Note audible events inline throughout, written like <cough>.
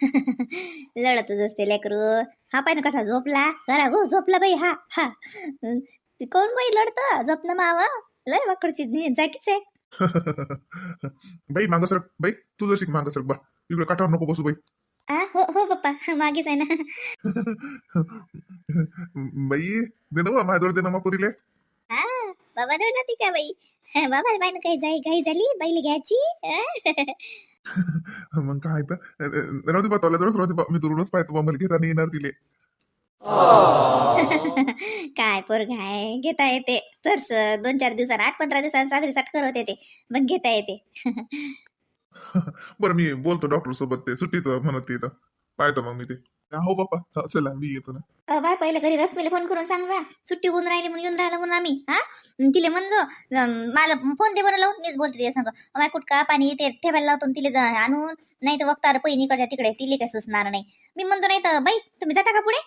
<laughs> लढतच असते लेकरू. हा पाय ना कसा झोपला? जरा गो झोपला बाई हा हा. कोण बाई लढतं? झोपणं मावा? लय वाकडची जाकीच आहे. <laughs> बाई मागं सरक. बाई तू जर शिक मागं सरक. बा इकडे काठावर नको बसू बाई. आ हो हो पप्पा. मागेच आहे ना. <laughs> बाई दे ना बा, माझ्याजवळ दे ना मग पुरीले. हा बाबा जवळ जाते का बाई? बाबा बाई काही जाई घाई झाली? बाईला घ्यायची? <laughs> मग काय तर? राहू दे बा तुला जवळच राहू दे बा. मी तुरूनच पाहतो बा मला घेता नाही येणार तिले. <laughs> काय पोरग आहे घेता येते. तर दोन चार दिवसात आठ पंधरा दिवसात साजरी साठ करत येते. मग घेता येते. <laughs> बरं मी बोलतो डॉक्टर सोबत ते. सुट्टीचं म्हणत ते पाहतो मग मी ते. हो बाप्पा. चला मी येतो ना. अ, बाय पहिले घरी रश्मीला फोन करून सांग जा. सुट्टी होऊन राहिली म्हणून येऊन राहिलं म्हणून आम्ही हा? अन तिले म्हणजो अं, मला फोन दे बरं लावून मीच बोलते तिला सांग. माय कुटका पाणी ते ठेवायला लावतो आणि तिले जा आणून. नाही तर वक्तार पहिनीकडच्या तिकडे तिले काय सुचणार नाही. मी म्हणतो नाही तर बाई तुम्ही जाता का पुढे?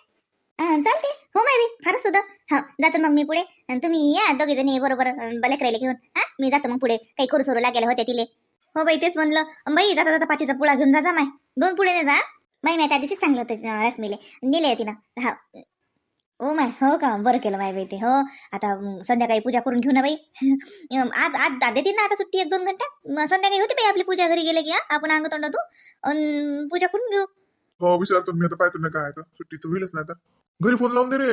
अं, चालते. हो माय बी फारच सुद्धा. हा जातो मग मी पुढे. अन तुम्ही या दोघे जणी बरोबर लेकरायला घेऊन हा? मी जातो मग पुढे. काही करू सोरू लागेल होते तिले. हो बाई तेच म्हणलं. अन बाई जाता जाता पाचीचा पुळा घेऊन जा जा माय. दोन पुढे नाही जा बाई मी त्या दिवशीच सांगलं होतं अं, रश्मीले. नेले तिनं. हा ओ माय हो का? बरं केलं माय बाई ते हो. आता संध्याकाळी पूजा करून घेऊ ना बाई. आज आज देतील ना आता सुट्टी एक दोन घंटा. संध्याकाळी होती बाई आपली पूजा घरी गेले की आपण अंग तोंड तू अन पूजा करून घेऊ. हो विचारतो मी आता पाहतो ना काय आता सुट्टीचं होईलच ना आता. घरी फोन लावून दे रे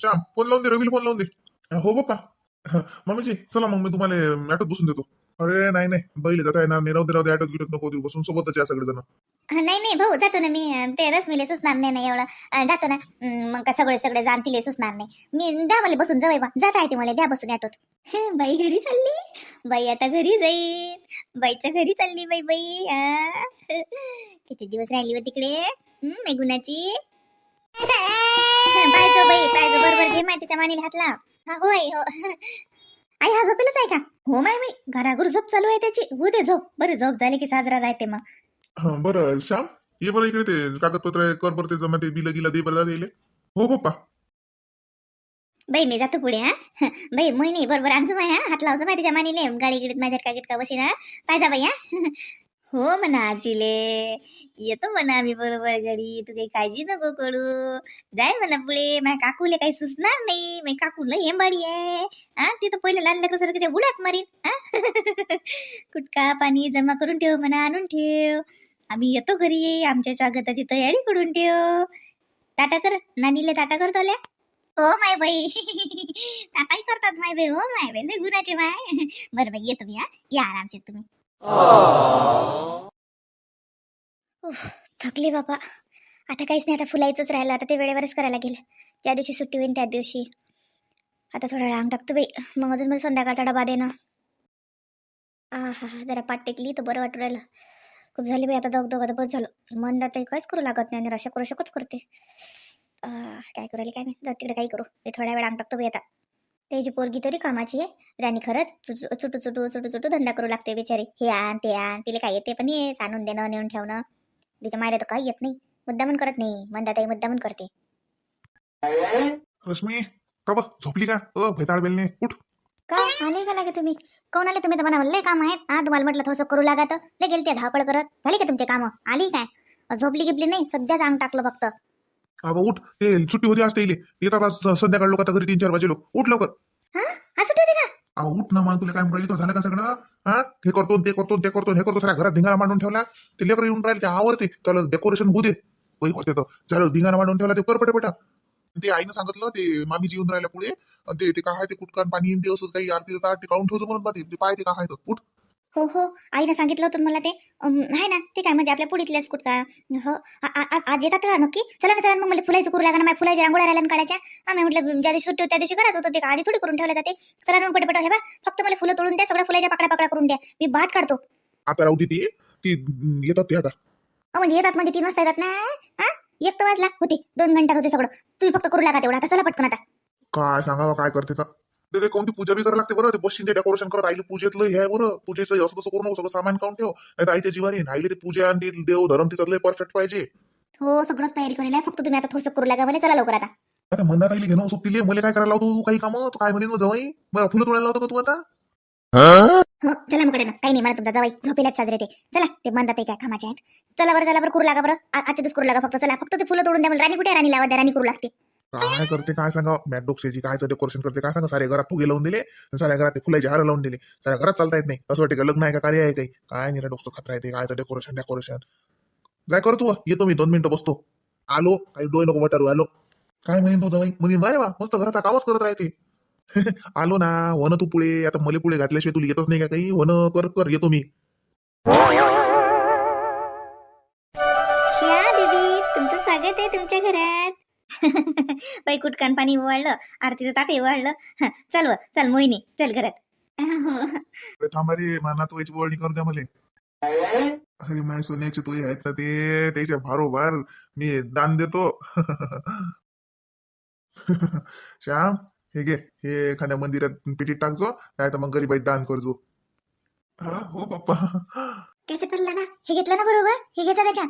श्याम. फोन लावून दे रवीला फोन लावून दे. हो बाप्पा हं, मम्मीजी चला मग मी तुम्हाला ॲटोत बसून देतो. अरे नाही नाही. बैल जाता येणार नाही. राहू दे राहू दे. गिटत नको देऊ. बसून सोबतच या सगळेजण. नाही नाही. भाऊ जातो ना मी. अं, ते रसमिले सुचणार नाही ना एवढं. जातो ना. मग का सगळे सगळे जाणतीले सुचणार नाही. मी द्या मला बसून जाऊ बा. जाता येते मला. द्या बसून ऑटोत बाई घरी चालली. बाई आता घरी जाईल बाईच्या घरी चालली बाई बाई. किती दिवस राहिली व तिकडे? हं, मेघुनाची? पाहिजे बाई पाहिजे बरोबर घे माहितीच्या मानेला हात लाव. हा हो. आई हो हा झोपेलच आहे का? हो माय बाई घराघर झोप चालू आहे त्याची. हो दे झोप. बरं झोप झाली की साजरा राहते मग. हं बरं. श्याम ये बरं इकडे ते कागदपत्र आहे, कर बरं ते जमा ते बिल गिला दे बरं दिले हो पप्पा. बाई मी जातो पुढे हा. हं, <laughs> बाई मोहिनी बरोबर आणजो माय हा. हात लावजो माहितीच्या मानेले. गाडी गिडीत माझ्या का गिटका बशी ना पाहिजा बाई हा. <laughs> हो म्हणा आजीले. येतो म्हणा आम्ही बरोबर घरी. तू काही काळजी नको करू. जाय म्हणा पुढे. माझ्या काकूले काही सुचणार नाही. माझी काकूला हेंबाडी आहे. हा ती तर पहिले लहान लेकरासारखं बुडाच मारीन. हा <laughs> कुटका पाणी जमा करून ठेव म्हणा आणून ठेव. आम्ही येतो घरी. आमच्या स्वागताची तयारी करून ठेव. टाटा कर. नानीले टाटा करतो आल्या हो माय बाई. <laughs> टाटाही करतात माय बाई. हो माय बाई. लय गुणाचे माय. <laughs> बरं बाई येतो मी हा. या आरामशीर तुम्ही. थकली बाबा. आता काहीच नाही आता फुलायचंच राहिलं. आता ते वेळेवरच करायला गेलं ज्या दिवशी सुट्टी होईल त्या दिवशी. आता थोडा रांग टाकतो बाई. मग अजून मला संध्याकाळचा डबा दे ना. हा हा जरा पाठ टेकली तर बरं वाटू राहिलं. खूप झाली बाई आता दग दग आता बस झालो. मन आता काहीच करू लागत नाही आणि रशा करू शकच करते. काय करू राहिली काय नाही जर तिकडे काही करू. मी थोड्या वेळ रांग टाकतो बाई आता. त्याची पोरगी तरी कामाची आहे राणी खरंच चुटू चुटू चुटू चुटू चुटू धंदा करू लागते बिचारी. हे आण ते आण तिला काय येते पण हे आणून देणं नेऊन ठेवणं. तिच्या मायला तर काही येत नाही. मुद्दामन करत नाही. मंदाताई मुद्दामन करते. रश्मी का बा? झोपली का? अ भैताळ बेलने उठ. का? आले का लागे तुम्ही? कोण आले तुम्ही? तर म्हणा लय काम आहेत. हा तुम्हाला म्हटलं थोडंसं करू लागत लय गेले ते धावपळ करत. झाली का तुमचे कामं? आली काय? झोपली गिपली नाही? सध्याच अंग टाकलं फक्त. बाबा उठ. ते सुट्टी होती असते इले येतात आज संध्याकाळ लोक आता घरी तीन चार वाजे लोक. उठ लवकर. हा? हा सुट्टी होती का? अहो उठ ना मग तुला काय तो झालं का सगळं? हा? हे करतो ते करतो ते करतो हे करतो. सगळ्या घरात धिंगाणा मांडून ठेवला. ते लेकर येऊन राहिले ते आवडते त्याला डेकोरेशन होऊ दे. वही होते तर. झालं धिंगाणा मांडून ठेवला ते कर पटा ते आईनं सांगितलं ते मामी येऊन राहिल्या पुढे. ते ते काय ते कुटकान पाणी ते असं काही आरती ताट काढून ठेवतो म्हणून ते ते पाय ते काय उठ. हो हो. आईनं सांगितलं होतं मला ते. आहे ना ते काय म्हणजे आपल्या पुढीतल्याच कुठं का? हो. आज येतात का? नक्की चला ना चला ना, मग मला फुलायचं करू लागणार माझ्या फुलाच्या रांगोळ्या राहिल्या ना काढायच्या. हा मी म्हटलं ज्या दिवशी सुट्टी त्या दिवशी करायचं होतं ते आधी थोडी करून ठेवलं जाते. चला ना मग पटपट हे बा. फक्त मला फुलं तोडून द्या सगळ्या फुलाच्या पाकड्या पाकड्या करून द्या. मी भात काढतो. आता राहू ती. ती येतात ते आता. म्हणजे येतात म्हणजे तीन वाजता येतात ना? हा? एक तर वाजला. होते. दोन घंट्यात होते सगळं. तुम्ही फक्त करू लागा तेवढं. आता चला पटकन आता. काय सांगावं काय करते तर? ते कोणती पूजा बी करायला लागते बरं. ते बसशीन ते डेकोरेशन करत आईले पूजेतलं हे आहे बरं. पूजेचं असं तसं करू नको सगळं सामान काढून ठेव. नाही आईच्या जीवारी. आईले ते पूजा आणि ते देव धर्म तिचं लय परफेक्ट पाहिजे. हो सगळंच तयारी करेल आहे. फक्त तुम्ही आता थोडंसं करू लागा मला चला लवकर आता. आता मंदात आईले घेणं सोबतीले मला काय करायला लावतो तू? काही कामं? तू काय म्हणे? जवाई. मग फुलं तोडायला लावतो का तू आता? हो चला मग ना. काही नाही मला तुमचा जवाई झोपेलाच साजरे ते. चला ते म्हणतात ते काय कामाचे आहेत. चला बरं चला बरं करू लागा बरं. आ- आजच्या दिवस करू लागा फक्त. चला फक्त ते फुलं तोडून द्या मला राणी कुठे आहे? राणी लावा द्या. राणी करू लागते. काय करते काय सांगा मॅट डोक्याची काय डेकोरेशन करते काय सांगा साऱ्या घरात फुगे लावून दिले साऱ्या घरात ते फुलाचे हार लावून दिले. साऱ्या घरात चालता येत नाही. असं वाटतं का लग्न आहे का कार्य आहे काही? काय नाही रे खात्रा खात राहते. कायचं डेकोरेशन डेकोरेशन काय करतो येतो मी. दोन मिनिटं बसतो. आलो. काही डोळे नको वाटारू. आलो. काय म्हणेन तो जवाई म्हणे बरे वा मस्त घरात कामच करत राहते. <laughs> आलो ना. वन तू पुढे आता मले पुढे घातल्याशिवाय तुला येतच नाही का काही? वन कर कर येतो मी. तुमचं स्वागत आहे तुमच्या घरात. <laughs> बाई कुटकान पाणी वाढलं आरतीचं वाढलं हं, चल व चल मोहिनी चल घरात. अरे थांबा रे मानात व्हायची बोलणी करू द्या मले. अरे माय सोन्याची तोय आहेत ना ते त्याच्या भारोभार मी दान देतो. <laughs> श्याम हे घे हे एखाद्या मंदिरात पिटीत टाकजो नाही तर मग गरीबाई दान करजो. हा हो पप्पा. कॅसेट पडला ना? हे घेतलं ना बरोबर? हे घ्यायचं त्याच्यात.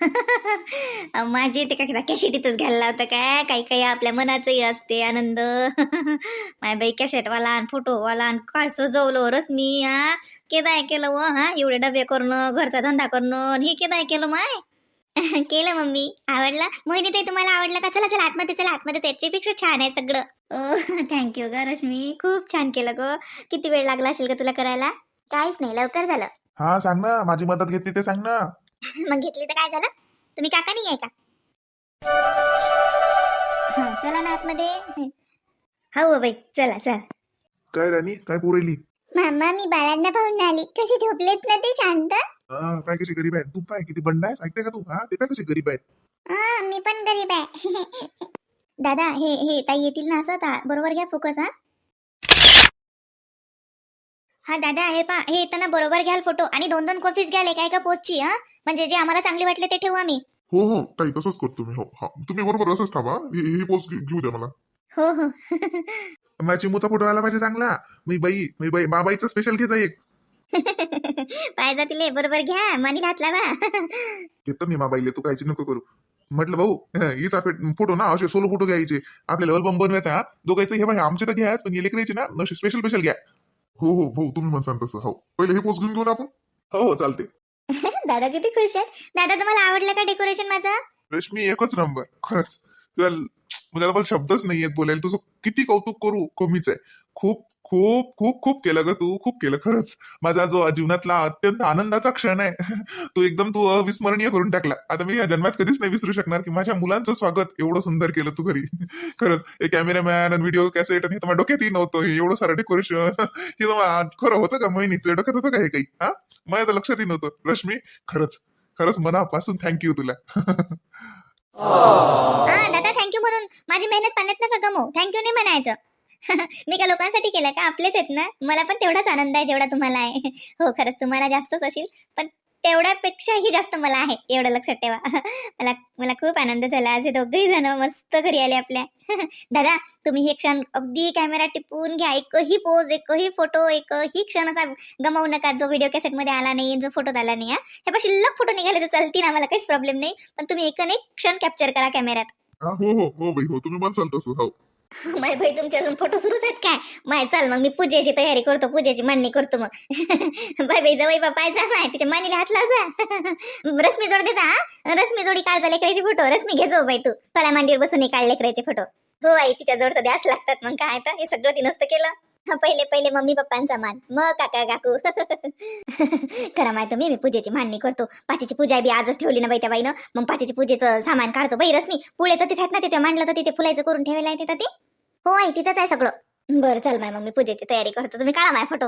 <laughs> माझी ते का कॅशेटीतच घ्यायला होता काय काही काही आपल्या मनाचंही असते आनंद. <laughs> माय बाई कॅसेटवाला आणि फोटोवाला आणि काय सजवलं रश्मी हा? केदाय केलं व हा? एवढे डबे करणं घरचा धंदा करणं आणि हे केदाय केलं माय? <laughs> केलं मम्मी. आवडला? मोहिनी ताई तुम्हाला आवडलं का? चला चला आतमध्ये चला आतमध्ये त्याच्यापेक्षा छान आहे सगळं. थँक्यू ग रश्मी. खूप छान केलं ग. किती वेळ लागला असेल का तुला करायला? काहीच नाही लवकर झालं. हा सांग ना. माझी मदत घेतली ते सांग ना. <laughs> मग घेतली तर काय झालं? तुम्ही काका नाही आहे का? हा चला ना आतमध्ये. हो बाई चला चला. काय राणी? काय पुरेली मामा मी बाळांना पाहून आली. कशी झोपलेत ना ते शांत. हा काय कशी गरीब आहे? तू पाय किती बंड आहेस? ऐकते का तू? हा ते पाय कशी गरीब आहेत. हा मी पण गरीब आहे. <laughs> दादा हे हे ताई येतील ना असं? बरोबर घ्या फोकस हा. हा दादा हे पा हे येताना बरोबर घ्याल फोटो आणि दोन दोन कॉपीज घ्याल एका एका पोचची हा? म्हणजे जे आम्हाला चांगले वाटले ते ठेवू आम्ही. हो हो ताई तसंच करतो मी हो. हा तुम्ही बरोबर असंच थांबा. ही ही पोस्ट घेऊ द्या मला. हो हो. माझ्या चिमूचा फोटो आला पाहिजे चांगला. Me by me by बाबाईचा special घ्यायचा एक. <laughs> पाय तिले बरोबर घ्या. मानी हात लावा. घेतो मी माबाईले तू कायची नको करू. म्हटलं भाऊ <laughs> हिचा फोटो ना असे सोलो फोटो घ्यायचे. आपल्याला अल्बम बनवायचा हा? दोघायचं हे भाई आमचे तर घ्यायच पण हे लेकरायचे ना असे स्पेशल स्पेशल घ्या. हो हो भाऊ तुम्ही म्हणसान तसं. हो. पहिले ही घेऊन घेऊ ना आपण? हो हो चालते <laughs> दादा किती खुश आहेत? दादा तुम्हाला आवडलं का डेकोरेशन माझं? रश्मी एकच नंबर खरंच. तुला मला शब्दच नाहीयेत बोलायला. तुझं किती कौतुक करू? कमीच आहे. खूप खूप खूप खूप केलं ग तू खूप केलं खरंच. माझा जो जीवनातला अत्यंत आनंदाचा क्षण आहे <laughs> तो एकदम तू अविस्मरणीय करून टाकला. आता मी या जन्मात कधीच नाही विसरू शकणार की माझ्या मुलांचं स्वागत एवढं सुंदर केलं तू घरी. <laughs> खरंच हे कॅमेरामॅन आणि व्हिडिओ कॅसेट आणि माझ्या डोक्यातही नव्हतं हे एवढं सारं डेकोरेशन. <laughs> हे खरं होतं का महिनी तुझ्या डोक्यात होतं का हे काही? हा? माझ्या तर लक्षातही नव्हतं. रश्मी खरंच खरंच मनापासून थँक्यू तुला. हा दादा थँक्यू म्हणून माझी मेहनत पाण्यात नका गमव. थँक्यू नाही म्हणायचं. <laughs> मी का लोकांसाठी केलं का? आपलेच आहेत ना? मला पण तेवढाच आनंद आहे जेवढा तुम्हाला आहे. हो खरंच तुम्हाला जास्तच असेल पण तेवढ्यापेक्षाही जास्त मला आहे एवढं लक्षात ठेवा. <laughs> मला मला खूप आनंद झाला. आज हे जण मस्त घरी आले आपल्या. <laughs> दादा तुम्ही हे क्षण अगदी कॅमेरा टिपून घ्या. एकही पोज एकही फोटो एकही क्षण असा गमावू नका. जो व्हिडिओ कॅसेटमध्ये आला नाही जो फोटोत आला नाही हा. हे पण शिल्लक फोटो निघाले तर चालतील आम्हाला काहीच प्रॉब्लेम नाही. पण तुम्ही एक क्षण कॅप्चर करा कॅमेऱ्यात हो हो हो बाई हो तुम्ही म्हणसाल तसं हो. माय भाई तुमचे अजून फोटो सुरूच आहेत काय? माय चाल मग मी पूजेची तयारी करतो पूजेची मांडणी करतो मग. <laughs> बाय बाई जवळ बापाय जा माय तिच्या मानीला हात जा. <laughs> रश्मी जोड देता हा? रश्मी जोडी काढता लेकराचे फोटो रश्मी घे जाऊ बाई तू. तुला मांडीवर बसून काढ लेकराचे फोटो हो आई तिच्या जोड तर द्याच लागतात मग काय तर हे सगळं तिनंच नसतं केलं. पहिले पहिले मम्मी पप्पांचा मान. मग काका काकू. <laughs> खरं माहिती मी मी पूजेची मांडणी करतो. पाचीची पूजा बी आजच ठेवली ना बाई त्या बाईनं मग पाचीची पूजेचं सामान काढतो. बाई मी. पुढे तर तिथे ना तिथे मांडलं तर तिथे फुलायचं करून ठेवायला आहे तिथं ते. हो आई तिथंच आहे सगळं. बरं चल माय मग मी पूजेची तयारी करतो. तुम्ही काढा माय फोटो.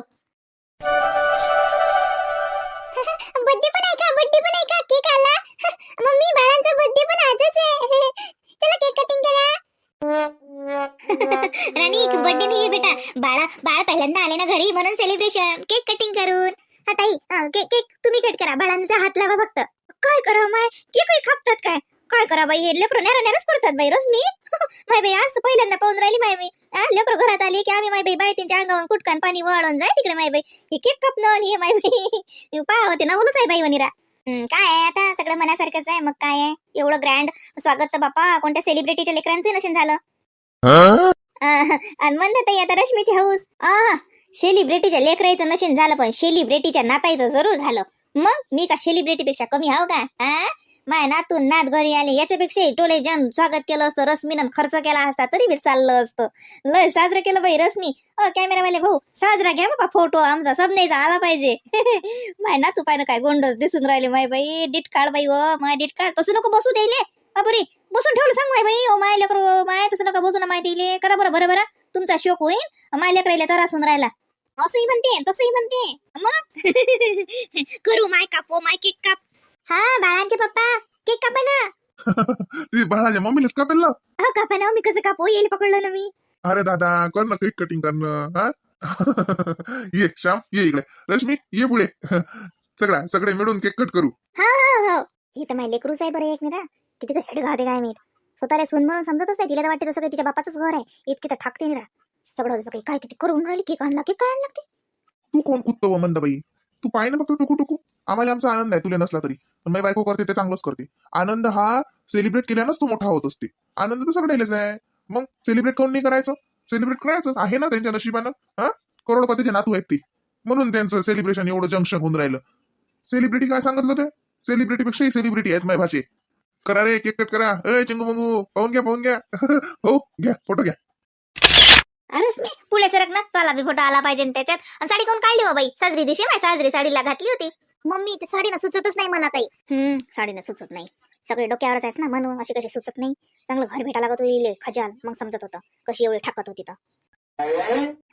<laughs> बर्थडे पण आहे का? बर्थडे पण आहे का? केक आला. <laughs> मम्मी बाळांचा बर्थडे पण आजच आहे. चला केक कटिंग करा. राणी बर्थडे नाही बेटा. बाळा बाळ पहिल्यांदा आले ना घरी म्हणून सेलिब्रेशन केक कटिंग करून. हा ताई केक केक तुम्ही कट करा. बाळांचा हात लावा फक्त. काय करा माय? केक खापतात काय? काय करा बाई? हे लेकरं नेरा नेराच करतात बाई रोज मी? <laughs> माय बाई आज पहिल्यांदा पाहून राहिली माय बाई हा लेकरं घरात आली की आम्ही माय बाई बाई त्यांच्या अंगावर कुटकान पाणी वळून जाय तिकडे माय बाई. हे केक कापणं हे माय बाई. <laughs> पहा होते ना बोलूच आहे बाई वनिरा. काय आहे आता? सगळं मनासारखंच आहे. मग काय आहे? एवढं ग्रँड स्वागत तर बापा. कोणत्या सेलिब्रिटीच्या लेकरांचं नशीन झालं? अं, आणि म्हणतात ताई आता रश्मीची हौस. आ सेलिब्रिटीच्या लेकरायचं नशीन झालं पण सेलिब्रिटीच्या नातायचं जरूर झालं. मग मी का सेलिब्रिटीपेक्षा कमी हाव का? हा माय नातून नात घरी आले. याच्यापेक्षा टोले जन स्वागत केलं असतं रश्मीनं खर्च केला असता तरी बी चाललं असतं. लय साजरं केलं बाई रश्मी. अ कॅमेरावाले भाऊ साजरा घ्या बाबा फोटो आमचा सबनेचा आला पाहिजे. <laughs> माय नातू पाहिलं काय गोंडस दिसून राहिले माय बाई. डिट काढ बाई ओ माय डिट काढ तसं नको बसू द्यायले. अबरी बसून ठेवलं सांग माय बाई. ओ माय लेकर माय तसं नका बसून माय दिले करा बरं बरं बरं. तुमचा शोक होईल. माय लेकरायला तर असून राहिला. असंही म्हणते तसंही म्हणते. मग? <laughs> करू माय कापो माय केक काप हा बाळांचे पप्पा केक कापा ना. <laughs> ती बाळाच्या मम्मीलाच कापेल ना. अहो कापा ना मी कसं कापू? येईल पकडलं ना मी. अरे दादा कर ना केक कटिंग करणं हा? <laughs> ये श्याम ये इकडे. रश्मी ये पुढे. <laughs> सगळा सगळे मिळून केक कट करू. हा हा हा. हे तर माझ्या लेकरूच आहे बरं एक निरा किती हेड घाते काय मी स्वतःला सून म्हणून समजतच नाही. तिला तर वाटते जसं काही तिच्या बापाचंच घर आहे. इतकी तर ठाकते निरा सगळं जसं काही काय किती करून राहिली केक आणला केक काय आणला लागते तू कोण कुत्त मंदाबाई? तू पाय ना फक्त टुकू टुकू आम्हाला आमचा आनंद आहे तुला नसला तरी. पण माझी बायको करते ते चांगलंच करते. आनंद हा सेलिब्रेट केल्यानंच तो मोठा होत असते. आनंद तर सगळ्यालाच आहे. मग सेलिब्रेट कोण नाही करायचं? सेलिब्रेट करायचं आहे ना त्यांच्या नशिबानं? हा? करोडपतीचे नातू आहेत ते. म्हणून त्यांचं सेलिब्रेशन एवढं जंक्शन होऊन राहिलं. सेलिब्रिटी काय सांगितलं ते? सेलिब्रिटी पेक्षाही सेलिब्रिटी आहेत माझ्या भाषे करा रे केक कट करा. अय चिंगू मंगू पाहून घ्या पाहून घ्या. <laughs> हो घ्या फोटो घ्या. अरेच मी पुढे सरक ना तुला बी फोटो आला पाहिजे त्याच्यात. आणि साडी कोण काढली हो बाई? साजरी दिशी माय साजरी साडीला घातली होती. मम्मी ते साडीनं सुचतच नाही मला काही. हम्म साडी ना सुचत नाही. सगळे डोक्यावरच आहेस ना म्हणून अशी कशी सुचत नाही? चांगलं घर भेटायला लागत होती खजाल मग समजत होतं. कशी एवढी ठाकत होती तर.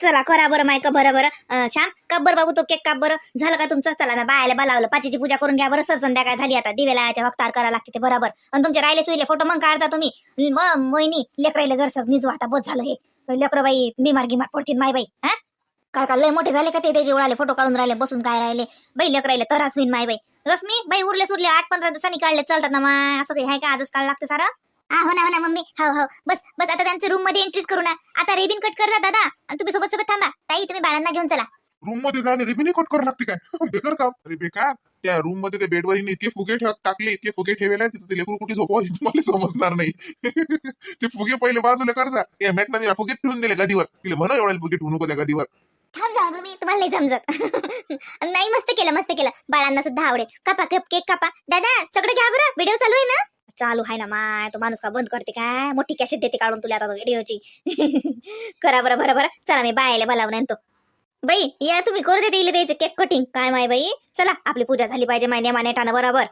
चला करा बरं मायक बरं बरं. श्याम काप बरं बाबू तो केक काप बरं. झालं का तुमचं? चला ना बायाला बलावलं. पाचीची पूजा करून घ्या बरं. सर संध्याकाळ झाली आता. दिवेला याच्या वक्तार करा लागते ते बरोबर. आणि तुमचे राहिले सुईले फोटो मग काढता तुम्ही. मग मोहिनी लेकरायला जर सर निजू आता बस झालं हे. लेकर बाई बिमार गिमार पडतील माय बाई हा? काय का लय मोठे झाले का ते त्याचे उडाले फोटो काढून राहिले बसून काय राहिले? बाई लेक राहिले तर होईन माय बाई. रश्मी बाई उरले सुरले आठ पंधरा दिवसांनी काढले चालतात ना मा असं काही आहे का? आजच काढ लागतं सारं? हा हो ना हो ना मम्मी. हो हो. बस बस आता त्यांच्या रूममध्ये एंट्रीज करू ना. आता रेबिन कट करता दादा. आणि तुम्ही सोबत सोबत थांबा. ताई तुम्ही बाळांना घेऊन चला. रूममध्ये जाणे रिबिनी कट करावं लागते काय? बेकार काम अरे बेकार. त्या रूममध्ये ते बेडवर हिने इतके फुगे ठेव टाकले इतके फुगे ठेवले तिथे ते लेकरू कुठे झोपवा हे तुम्हाला समजणार नाही. <laughs> ते फुगे पहिले बाजूला करजा या मॅटमध्ये फुगे ठेवून दिले गदीवर. तिला म्हणा एवढ्या फुगे ठेवू नको त्या गदीवर. थांब जाऊ तुम्ही तुम्हाला नाही समजत. <laughs> नाही मस्त केलं मस्त केलं. बाळांना सुद्धा आवडेल. कापा कप केक कापा. दादा सगळं घ्या बरं. व्हिडिओ चालू आहे ना? चालू आहे ना माय. तो माणूस का बंद करते काय? मोठी कॅसेट देते काढून तुला आता व्हिडिओची <laughs> करा बरं बरं बरं. चला मी बायाला बोलावून आणतो. बाई या तुम्ही करू दे दिले द्यायचं केक कटिंग काय माय बाई? चला आपली पूजा झाली पाहिजे माय नेमाने टाणं बरोबर.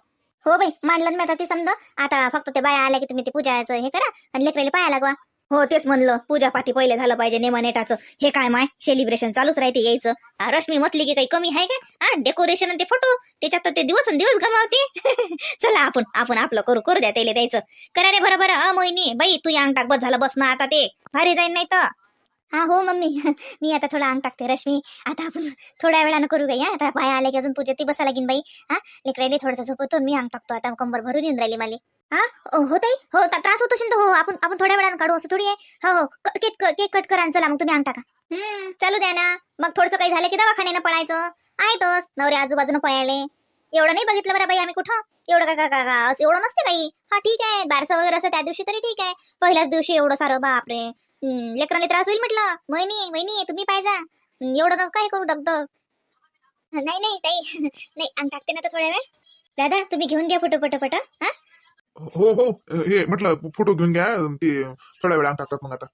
हो बाई मांडलं ना मी आता ते समजा. आता फक्त ते बाया आल्या की तुम्ही ते पूजाचं हे करा आणि लेकराला पाया लागवा. हो तेच म्हणलं. पूजा पाठी पहिले झालं पाहिजे नेमानेटाचं हे काय माय? सेलिब्रेशन चालूच राहते यायचं. रश्मी म्हटली की काही कमी आहे का? हा डेकोरेशन आणि ते फोटो त्याच्यात तर ते दिवस दिवस गमावते. <laughs> चला आपण आपण आपलं करू करू द्या त्याला द्यायचं. करा रे बरोबर अ मोहिनी बाई तू अंग टाक बस झालं बस ना आता ते. भारी जाईन नाही तर. हा हो मम्मी. <laughs> मी आता थोडा अंग टाकते रश्मी. आता आपण थोड्या वेळानं करू गाई आता बाया आले की अजून पूजा ती बसा लागीन बाई. हा? लेकरायले थोडंसं झोपवतो मी अंग टाकतो. आता कंबर भरून येऊन राहिली मला. हा? हो ताई. हो त्रास होतो असेल तर हो आपण आपण थोड्या वेळानं काढू असं थोडी आहे. हो हो. केक केक कट करा चला मग तुम्ही आणता का? हम्म चालू द्या ना. मग थोडंसं काही झालं की दवाखान्यानं पळायचं. आहेतच नवऱ्या आजूबाजूनं पळायले. एवढं नाही बघितलं बरं बाई आम्ही कुठं? एवढं का का का असं एवढं नसते काही? हा ठीक आहे. बारसं वगैरे असं त्या दिवशी तरी ठीक आहे. पहिल्याच दिवशी एवढं सारं बापरे. लेकराला त्रास होईल म्हटलं. वहिनी वहिनी तुम्ही पाहिजा एवढं नका काय करू दगदग? नाही नाही ताई. <laughs> नाही आणि टाकते ना तर थोड्या वेळ. दादा तुम्ही घेऊन घ्या फोटो पटपट हा? हो हो हे म्हटलं फोटो घेऊन घ्या ते थोड्या वेळा टाकतात मग आता.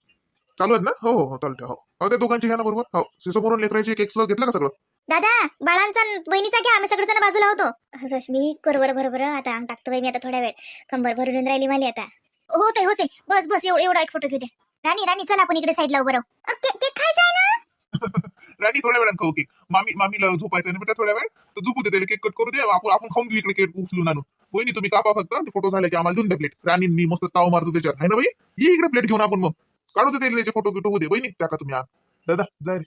चालू आहेत ना? हो हो हो चालू हो. हो त्या दोघांची घ्या ना बरोबर. हो समोरून लेकरायचे केक घेतलं का सगळं? दादा बाळांचा आणि वहिनीचा घ्या आम्ही सगळेजण बाजूला होतो. रश्मी बरोबर बरोबर आता अंग टाकतो बाई मी आता थोड्या वेळ. कंबर भरून येऊन राहिली मला आता. होते होते. बस बस एवढा एवढा एक फोटो घेऊ राणी राणी चला आपण इकडे साईडला उभं राहू. अ, केक केक खायचा आहे ना? <laughs> राणी थोड्या वेळात खाऊ केक. मामी मामीला झोपायचं बेटा थोड्या वेळ? तर झोपू दे त्याला केक कट करू दे. आपण आपण खाऊन घेऊ इकडे केक उचलून आणून. होई तुम्ही कापा फक्त. ते फोटो झाले की आम्हाला देऊन द्या प्लेट राणींनी मी मस्त ताव मारतो त्याच्यावर. आहे ना बाई? ये इकडे प्लेट घेऊन आपण मग. काढू दे त्याचे फोटो बिटो होते दे. बहिणी टाका तुम्ही आण दादा जा रे.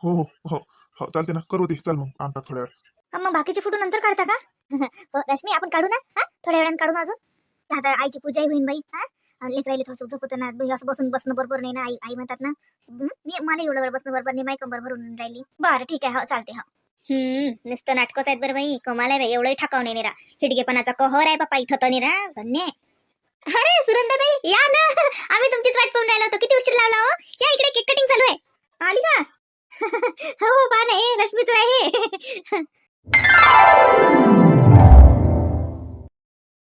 हो हो हो हो. चालते ना. करू दे. चल मग. आणतात थोड्या वेळ मग बाकीचे फोटो नंतर काढता का? <laughs> हो, रश्मी आपण काढू ना? हा थोड्या वेळानं काढू ना अजून. आता आईची पूजाही होईन बाई. हा आणि लेकरायला थोडं झोपत ना. बाई असं बसून बसणं बरोबर नाही ना. आई आई म्हणतात ना हं, मी मला एवढं वेळ बसणं बरोबर नाही. माई कंबर भरून राहिली. बरं ठीक आहे. हो चालते हो. हम्म. नुसतं नाटकच आहेत बरं बाई. कमाल आहे बाई. एवढंही ठाकाव नाही निरा. हिडगेपणाचा कहर आहे बापा इथं तर निरा. धन्य. अरे सुरंदाताई या ना. आम्ही तुमचीच वाट पाहून राहिलो होतो. किती उशीर लावला हो. या इकडे केक कटिंग चालू आहे. आली का? <laughs> हो पहा नाही हे रश्मीचं आहे. <laughs>